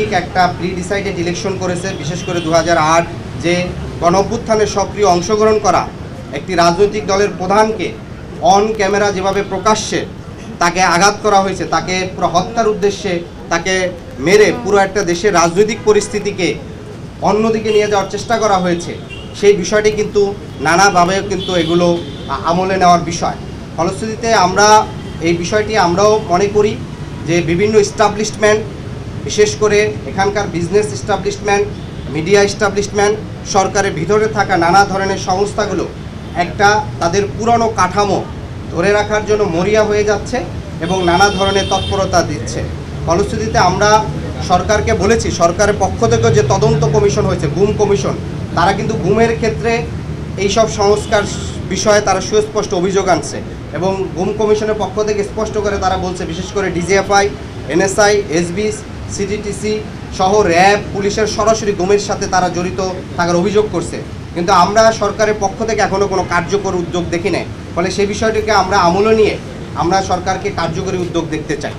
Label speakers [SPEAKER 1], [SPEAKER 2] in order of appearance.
[SPEAKER 1] অতার্কিক একটা pre decided election করেছে, বিশেষ করে দু হাজার আট, যে গণ অভ্যুত্থানে সক্রিয় অংশগ্রহণ করা একটি রাজনৈতিক দলের প্রধানকে অন ক্যামেরা যেভাবে প্রকাশ্যে তাকে আঘাত করা হয়েছে, তাকে পুরো হত্যার উদ্দেশ্যে তাকে মেরে পুরো একটা দেশের রাজনৈতিক পরিস্থিতিকে অন্যদিকে নিয়ে যাওয়ার চেষ্টা করা হয়েছে, সেই বিষয়টি কিন্তু নানাভাবে কিন্তু এগুলো আমলে নেওয়ার বিষয়। ফলশ্রুতিতে আমরা এই বিষয়টি আমরাও মনে করি যে বিভিন্ন ইস্টাবলিশমেন্ট বিশেষ করে এখানকার বিজনেস ইস্টাবলিশমেন্ট মিডিয়া ইস্টাবলিশমেন্ট সরকারের ভিতরে থাকা নানা ধরনের সংস্থাগুলো একটা তাদের পুরনো কাঠামো ধরে রাখার জন্য মরিয়া হয়ে যাচ্ছে এবং নানা ধরনের তৎপরতা দিচ্ছে। ফলশ্রুতিতে আমরা সরকারকে বলেছি, সরকারের পক্ষ থেকে যে তদন্ত কমিশন হয়েছে, গুম কমিশন, তারা কিন্তু গুমের ক্ষেত্রে এইসব সংস্কার বিষয়ে তারা সুস্পষ্ট অভিযোগ আনছে এবং গুম কমিশনের পক্ষ থেকে স্পষ্ট করে তারা বলছে, বিশেষ করে ডিজিএফআই, এনএসআই এসবিস সিটিটিসি সহ র্যাব, পুলিশের সরাসরি গুমের সাথে তারা জড়িত থাকার অভিযোগ করছে। কিন্তু আমরা সরকারের পক্ষ থেকে এখনও কোনো কার্যকর উদ্যোগ দেখি নাই। ফলে সেই বিষয়টিকে আমরা আমলে নিয়ে আমরা সরকারকে কার্যকরী উদ্যোগ দেখতে চাই।